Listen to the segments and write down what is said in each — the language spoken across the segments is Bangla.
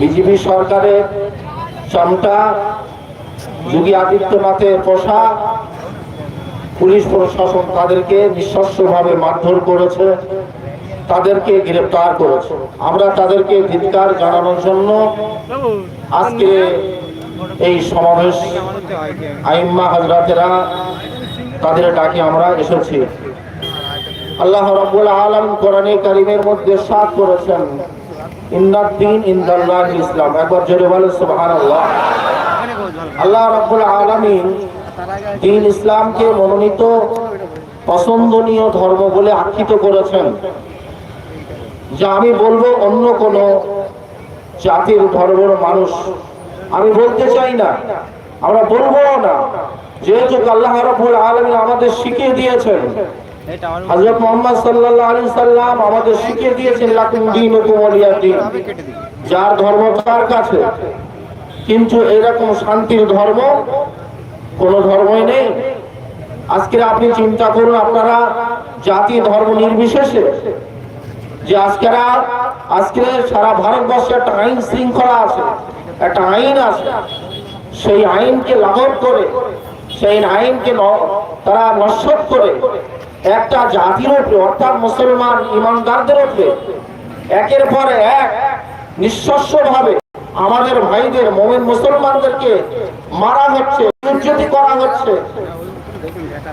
বিজেপি সরকারের চামটা, যোগী আদিত্যনাথের পোশাক, পুলিশ প্রশাসন তাদেরকে নিঃশস্যভাবে মারধর করেছে, তাদেরকে গ্রেপ্তার করেছে। আমরা তাদেরকে ধিৎকার জানানোর জন্য আজকে এই সমাবেশ আইম্মা হাজরাতেরা তাদের ডাকে আমরা এসেছি। আল্লাহ রাব্বুল আলামিন কোরআনে কারীমের মধ্যে সাত করেছেন ইসলাম। একবার জোরে সুবহানাল্লাহ। আল্লাহ রাব্বুল আলামিন দিন ইসলামকে মনোনীত পছন্দনীয় ধর্ম বলে আখ্যিত করেছেন। যা আমি বলব, অন্য কোন জাতির ধর্মের মানুষ, আমি বলতে চাই না, আমরা বলব না। যেহেতু আল্লাহ রাব্বুল আলামিন আমাদের শিখিয়ে দিয়েছেন হযরত মুহাম্মদ সাল্লাল্লাহু আলাইহি সাল্লাম আমাদের শিখিয়ে দিয়েছেন লাকুম দীনুকুম ওয়ালিয়া দীন। যার ধর্ম তার কাছে। কিন্তু এরকম শান্তির ধর্ম কোন ধর্মই নেই। আজকে আপনি চিন্তা করুন আপনারা জাতি ধর্ম নির্বিশেষে যে আজকেরা আজকে সারা ভারতবর্ষে একটা আইন শৃঙ্খলা আছে একটা আইন আছে। সেই আইনকে লাঘব করে সেই আইনকে তারা নস্বত করে একটা জাতির উপরে, অর্থাৎ মুসলমান ইমানদারদের উপরে, একের পর এক নিঃশস্য ভাবে আমাদের ভাইদের মোমেন মুসলমানদেরকে মারা হচ্ছে উজ্জতি করা হচ্ছে।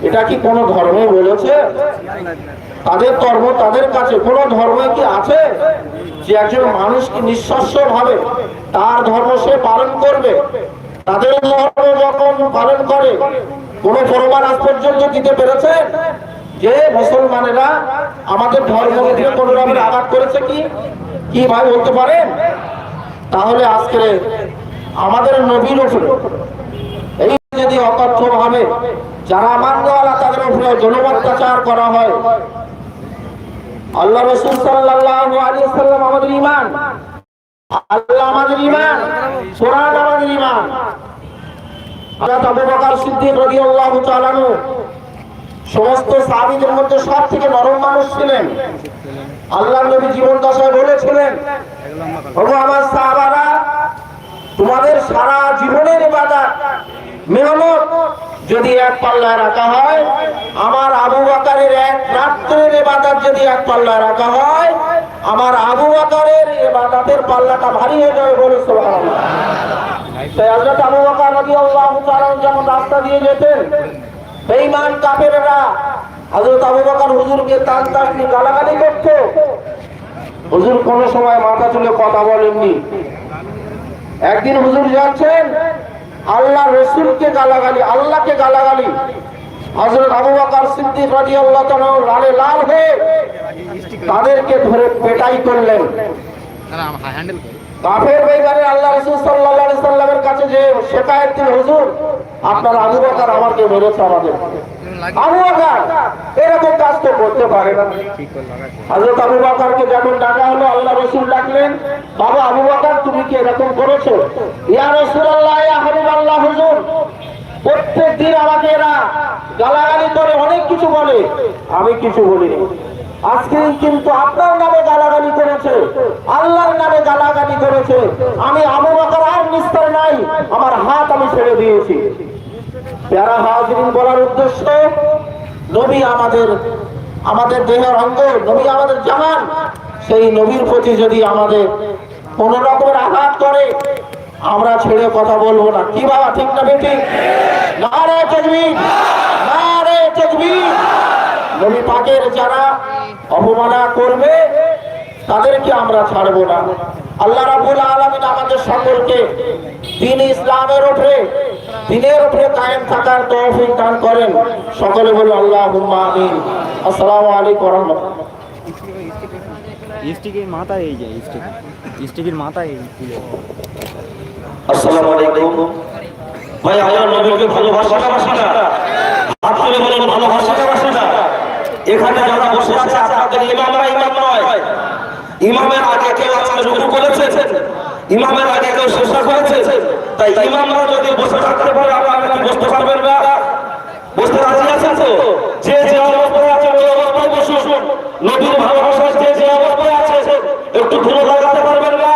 এটা কি কোনো ধর্মে বলেছে? তাদের ধর্ম তাদের কাছে কোনো ধর্মে কি আছে? যে একজন মানুষ কি নিঃশস্য ভাবে তার ধর্ম সে পালন করবে, তাদের ধর্ম যখন পালন করে, কোনো প্রমাণ আজ পর্যন্ত দিতে পেরেছে? যে মুসলমানেরা আমাদের ধর্ম দিয়ে কোনো রকমের আঘাত করেছে কি? কি ভাই বলতে পারেন? তাহলে আজকে আমাদের নবীর উপরে এই যদি অকথ্য ভাবে যারা তাদের উপরে করা হয়, আল্লাহ রসুল সাল্লাম আমাদের ঈমান, আল্লাহ আমাদের ঈমান কোরআন আমাদের আবু বকর সিদ্দিক সমস্ত সাহাবীদের মধ্যে সব থেকে নরম মানুষ ছিলেন। আল্লাহ নবী জীবন দশায় বলেছিলেন আমার সাহাবারা, তোমাদের সারা জীবনের ইবাদত মেহনত যদি এক পাল্লায় রাখা হয়, আমার আবু বাকারের এক রাত্রের ইবাদত যদি এক পাল্লায় রাখা হয়, আমার আবু বাকারের ইবাদতের পাল্লাটা ভারী হয়ে যাবে বলে তাই হযরত আবু বকর রাদিয়াল্লাহু তাআলা যখন রাস্তা দিয়ে যেতেন বেঈমান কাফেররা হযরত আবু বকর হুজুরকে টান দিয়ে গালাগালি করতো। হুজুর কোন সময় মাথা তুলে কথা বলেননি। একদিন হুজুর যাচ্ছেন আল্লাহ রসুলকে গালাগালি, আল্লাহকে গালাগালি। হযরত আবু বকর সিদ্দিক রাদিয়াল্লাহু তাআলা লালে লাল হয়ে তাদেরকে ধরে পেটাই করলেন। কাফের বেইমানে আল্লাহ রাসূল সাল্লাল্লাহু আলাইহি সাল্লামের কাছে যে শেকায়েত হুজুর আপনার আবু বকর আমাকে মেরেছে আমাদের আবু বকর, এরকম কাজ তো করতে পারে না। হযরত আবু বকরকে যখন ডাকা হলো, আল্লাহ রাসূল ডাকলেন, বাবা আবু বকর, তুমি কি এরকম করেছ? ইয়া রাসূলুল্লাহ, ইয়া হাবিবাল্লাহ, হুজুর প্রত্যেক দিন আমাকে এরা গালাগালি করে, অনেক কিছু বলে। আমি কিছু বলিনি। আজকে কিন্তু আপনার নামে গালাগালি করেছে, আল্লাহর নামে গালাগালি করেছে। আমি আবু বকর আর নিস্তার নাই। আমার হাত আমি ছেড়ে দিয়েছি। প্যারা হাজরিন বলার উদ্দেশ্য, নবী আমাদের আমাদের দেহের অঙ্গ, নবী আমাদের জামান সেই নবীর প্রতি যদি আমাদের কোন রকমের আঘাত করে, আমরা ছেড়ে কথা বলব না। কি বাবা, ঠিক না বেটি? না রে তকবীর। নবী পাকের যারা অপমানা করবে তাদেরকে আমরা ছাড়বো না। আল্লাহ রাবুল আলমিন আমাদের সকলকে দিন ইসলামের উপরে দিনের উপরে কায়েম থাকার তৌফিক দান করেন। সকলে বলে আল্লাহ আমিন। আসসালামু আলাইকুম মাথা এই যায় আসসালামু ভাই আমরা নবীকে ভালোবাসি না বাসি না। হাত তুলে বলেন ভালোবাসি না বাসি না। এখানে যারা বসে আছে আপনাদের ইমাম নয় ইমামের আগে কেউ আজকে রুকু করেছে ইমামের আগে কেউ শেষা করেছে? তাই ইমামরা যদি বসে থাকতে পারে আপনারা কি বসতে পারবেন না বসতে রাজি আছেন তো? যে যে অবস্থায় আছে, ওই অবস্থায় বসুন। নবীর ভালোবাসা যে যে অবস্থায় আছে, একটু ধুলো লাগাতে পারবেন না?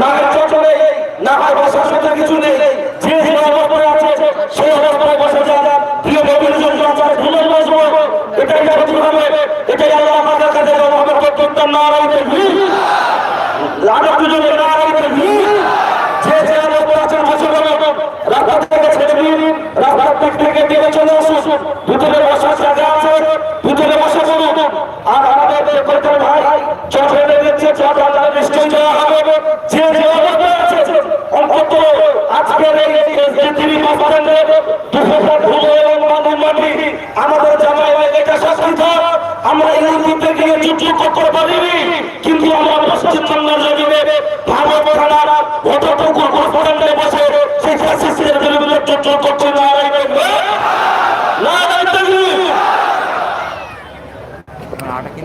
না চোট নেই, না হয় বসার সাথে কিছু নেই। যে যে অবস্থায় আছে, সেই অবস্থায় বসে যান। প্রিয় নবীর জন্য আপনার ধুলো বসবো। এটাই হবে এটাই আল্লাহ আমাদের কাছে আমাদের কর্তব্য না আমাদের জামাই এটা শাসিত আমরা এই দিতে গিয়ে যুদ্ধ করতে পারিনি কিন্তু আমরা পশ্চিমবঙ্গের জমিনে ভারত থানার অতটুকু বাস্তান্ডে বসে সেই ফ্যাসিস্টের বিরুদ্ধে যুদ্ধ করতে না না দায়িত্ব আটা কিনতে দেন বলারি গায়নপাড়া জামে মসজিদ দেশ ইমাম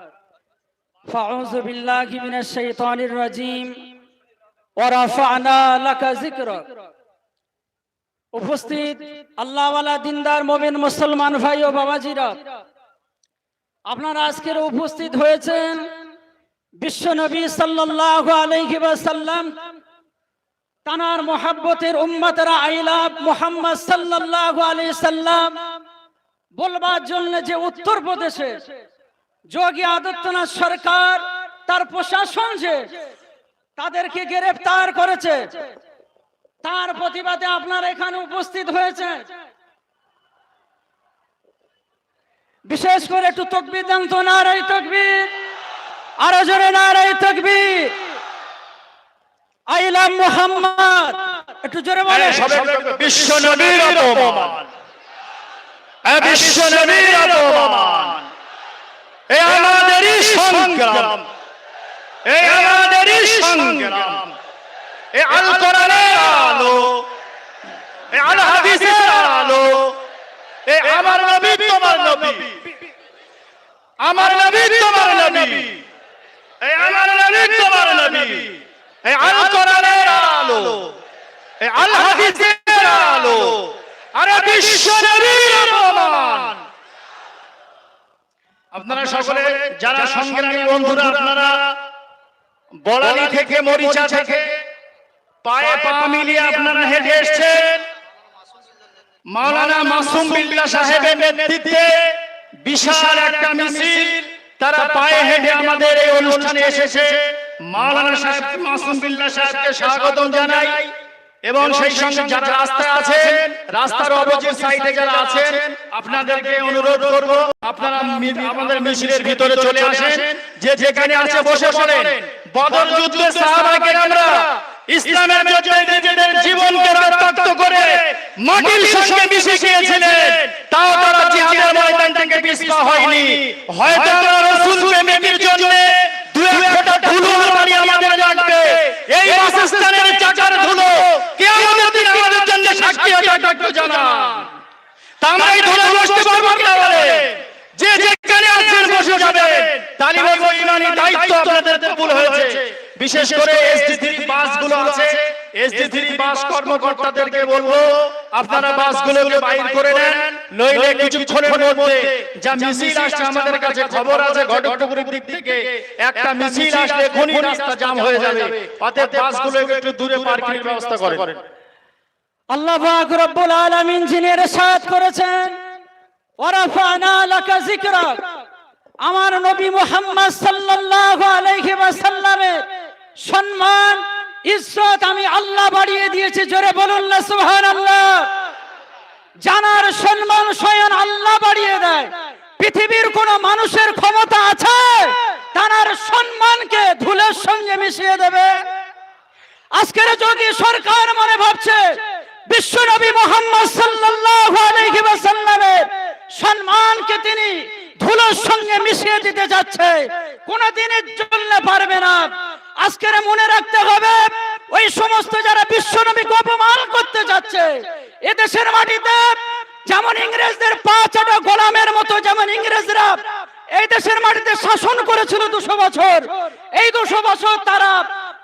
فأعوذ بالله من الشيطان الرجيم ورفعنا لك ذكرك উপস্থিত আল্লাহওয়ালা দিনদার মোমিন মুসলমান ভাই ও বাবাজিরা আপনারা আজকের উপস্থিত হয়েছেন বিশ্বনবী সাল্লাল্লাহু আলাইহি ওয়াসাল্লাম তানার মোহাব্বতের উম্মতেরা আইলাব মোহাম্মদ সাল্লাল্লাহু আলাইহি সাল্লাম বলবার জন্য যে উত্তর প্রদেশে যোগী আদিত্যনাথ সরকার তার প্রশাসন যে তাদেরকে গ্রেফতার করেছে তার প্রতিবাদে আপনারা এখানে উপস্থিত হয়েছে বিশেষ করে একটু তকবির দেন তো নারাই তকবির আরও জোরে নারাই তকবির। আইলাম মোহাম্মদ একটু জোরে বলে বিশ্ব নবীর অপমান। এ বিশ্ব নবীর অপমান। এ আমাদেরই সংগ্রাম। এ আমাদেরই সংগ্রাম। এ আল আলো। এ আল হাদিসের আলো। এ আমার নবী, তোমার নবী। আমার নবী, তোমার নবী। এ আমার নবী, তোমার নবী। এ আলো। এ আল হাদিসের আলো। আরে বিশ্ব নবীর অপমান। আপনারা সকলে যারা সংগ্রামী বন্ধুরা আপনারা বলালি থেকে মরিচা থেকে পায়ে পা মিলিয়ে আপনারা হেঁটে এসছেন। মাওলানা মাসুম বিল্লাহ সাহেবের নেতৃত্বে বিশাল একটা মিছিল তারা পায়ে হেঁটে আমাদের এই অনুষ্ঠানে এসেছে। মাওলানা সাহেব মাসুম বিল্লাহ সাহেবকে স্বাগতম জানাই। এবং সেই সঙ্গে যারা রাস্তায় আছেন রাস্তার অপোজিট সাইডে যারা আছেন আপনাদেরকে অনুরোধ করব আপনারা আমাদের মিছিলের ভিতরে চলে আসেন যে যেখানে আছে বসে পড়েন। বদর যুদ্ধে সাহাবাকে আমরা ইসলামের জন্য নিজেদের জীবনকে রক্তাক্ত করে মাটির সঙ্গে মিশে গিয়েছিলেন। তাও তারা জিহাদের ময়দান থেকে পিছপা হয়নি। হয়তো আমরা রাসূল প্রেমের জন্য দু এক ফোঁটা ধুলো আমাদের লাগবে এই বাসস্থানের চাকার ধুলো কিয়ামতের দিন আমাদের জন্য সাক্ষী হয়ে থাকবে জানা তা আমরা এই ধুলো বসতে পারব কিনা বলে যে যেখানে আছেন বসে যাবে তালি বলব ইমানি দায়িত্ব আপনাদের কবুল হয়েছে। বিশেষ করে এসটি বাসগুলো আছে। এসডি বাস কর্মকর্তাদেরকে বলব আপনারা বাসগুলোকে বাইর করে নেন। নইলে কিছুক্ষণের মধ্যে যা মিছিল আসছে আমাদের কাছে খবর আছে ঘটকপুরের দিক থেকে। একটা মিছিল আসলে এখনই রাস্তা জাম হয়ে যাবে। অতএব বাসগুলোকে একটু দূরে পার্কিং ব্যবস্থা করেন। আল্লাহ পাক রব্বুল আলামিন যিনি ইরশাদ করেছেন ওয়ারাফানা লাকা যিকরাক। আমার নবী মুহাম্মদ সাল্লাল্লাহু আলাইহি ওয়াসাল্লামের সম্মান ইজ্জত আমি আল্লাহ বাড়িয়ে দিয়েছি, জোরে বলুন না সুহান আল্লাহ জানার সম্মান স্বয়ং আল্লাহ বাড়িয়ে দেয়। পৃথিবীর কোন মানুষের ক্ষমতা আছে, তার সম্মানকে ধুলের সঙ্গে মিশিয়ে দেবে। আজকের যোগী সরকার মনে ভাবছে বিশ্বনবী মোহাম্মদ সাল্লাল্লাহু আলাইহি ওয়াসাল্লামের সম্মানকে তিনি ধুলোর সঙ্গে মিশিয়ে দিতে যাচ্ছে। কোনদিনের জন্য পারবে না। আজকের মনে রাখতে হবে, ওই সমস্ত যারা বিশ্বনবীকে অপমান করতে যাচ্ছে, এদেশের মাটিতে যেমন ইংরেজদের পা চাটা গোলামের মতো, যেমন ইংরেজরা এই দেশের মাটিতে শাসন করেছিল দুশো বছর, এই দুশো বছর তারা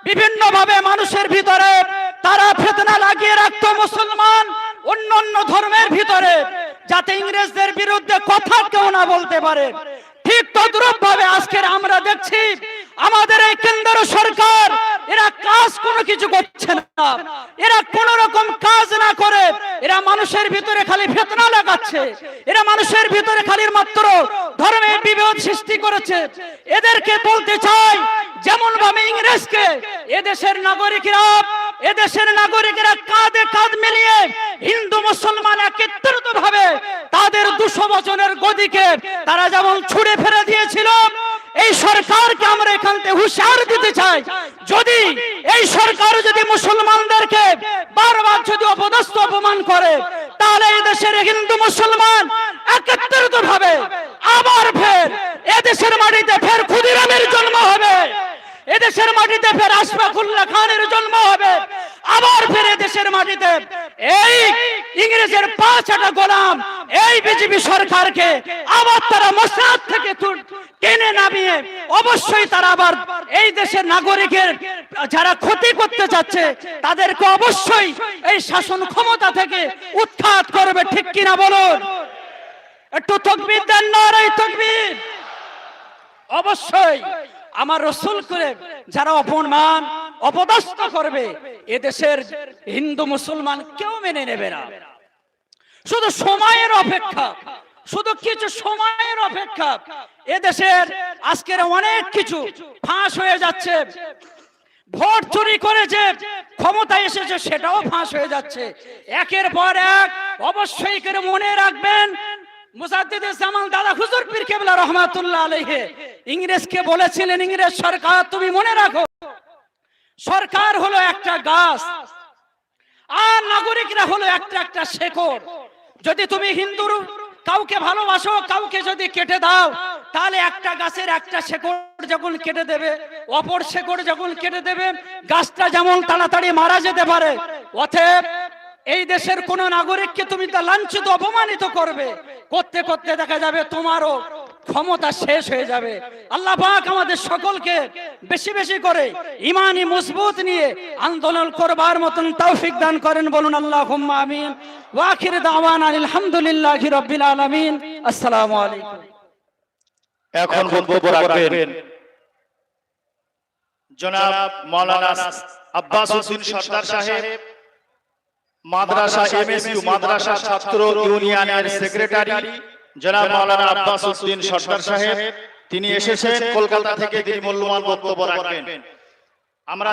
বিভিন্ন ভাবে মানুষের ভিতরে তারা ফেতনা লাগিয়ে রাখত মুসলমান অন্য অন্য ধর্মের ভিতরে, যাতে ইংরেজদের বিরুদ্ধে কথা কেউ না বলতে পারে। ঠিক তদ্রুপ ভাবে আজকের আমরা দেখছি, আমাদের এই কেন্দ্র সরকার, এরা কাজ কোনো কিছু করছে না। এরা কোন রকম কাজ না করে, এরা মানুষের ভিতরে খালি ফেতনা লাগাচ্ছে। এরা মানুষের ভিতরে খালি মাত্র ধর্মের বিভেদ সৃষ্টি করেছে। এদেরকে বলতে চাই যেমন ভাবে ইংরেজকে, এদেশের নাগরিকরা এদেশের নাগরিকেরা কাঁধে কাঁধ মিলিয়ে হিন্দু, মুসলমান একত্রিত ভাবে তাদের দুশো বছরের গদিকে তারা যেমন ছুড়ে ফেলে দিয়েছিল, এই সরকারকে আমরা এখান থেকে হুঁশিয়ার দিতে চাই। যদি এই সরকার যদি মুসলমানদেরকে বারবার যদি অপদস্থ অপমান করে, তাহলে এই দেশের হিন্দু, মুসলমান একত্রিত ভাবে আবার ফের এদেশের মাটিতে ফের ক্ষুদিরামের জন্ম হবে এদেশের মাটিতে ফের আশফাকুল্লাহ খানের জন্ম হবে। আবার ফের দেশের মাটিতে। এই ইংরেজের পাঁচ একটা গোলাম, এই বিজেপি সরকারকে আবার তারা মসনাদ থেকে টেনে নামিয়ে অবশ্যই তারা আবার এই দেশের নাগরিকের যারা ক্ষতি করতে যাচ্ছে, তাদেরকে অবশ্যই এই শাসন ক্ষমতা থেকে উৎখাত করবে, ঠিক কিনা বলুন? একটু তকবির দেন তকবির। অবশ্যই। আমার রসুল করে যারা অপমান, অপদস্থ করবে, এদেশের হিন্দু মুসলমান কেউ মেনে নেবে না। শুধু সময়ের অপেক্ষা, শুধু কিছু সময়ের অপেক্ষা। এদেশের আজকের অনেক কিছু ফাঁস হয়ে যাচ্ছে। ভোট চুরি করে যে ক্ষমতা এসেছে, সেটাও ফাঁস হয়ে যাচ্ছে। একের পর এক অবশ্যই করে মনে রাখবেন মুসাদ্দিদে জামাল দাদা হুজুর পীর কেবলা রহমাতুল্লাহ ইংরেজকে বলেছিলেন, ইংরেজ সরকার, তুমি মনে রাখো, সরকার একটা গাছ, আর নাগরিকরা একটা একটা শেকড়। যদি তুমি হিন্দুর কাউকে ভালোবাসো, কাউকে যদি কেটে দাও, তাহলে একটা গাছের একটা শেকড় যখন কেটে দেবে, অপর শেকড় যখন কেটে দেবে, গাছটা যেমন তাড়াতাড়ি মারা যেতে পারে, অতএব এই দেশের কোন নাগরিককে তুমি তা লাঞ্ছিত, অপমানিত করবে। করতে করতে দেখা যাবে তোমারও ক্ষমতা শেষ হয়ে যাবে। আল্লাহ পাক আমাদের সকলকে বেশি বেশি করে ইমানি মজবুত নিয়ে আন্দোলন করবার মতন তৌফিক দান করেন। বলুন আল্লাহ আমিন। ওয়াখির দাওয়ান আলহামদুলিল্লাহ রাব্বিল আলামিন। আসসালামু আলাইকুম। এখন বক্তব্য রাখবেন জনাব মৌলানা আব্বাস উদ্দিন সর্দার সাহেব। মাদ্রাসা এমএসইউ মাদ্রাসা ছাত্র ইউনিয়নের সেক্রেটারি জনাব মাওলানা আব্বাস উদ্দিন সরদার সাহেব, তিনি এসেছেন কলকাতা থেকে, তিনি মূল্যবান বক্তব্য রাখবেন। আমরা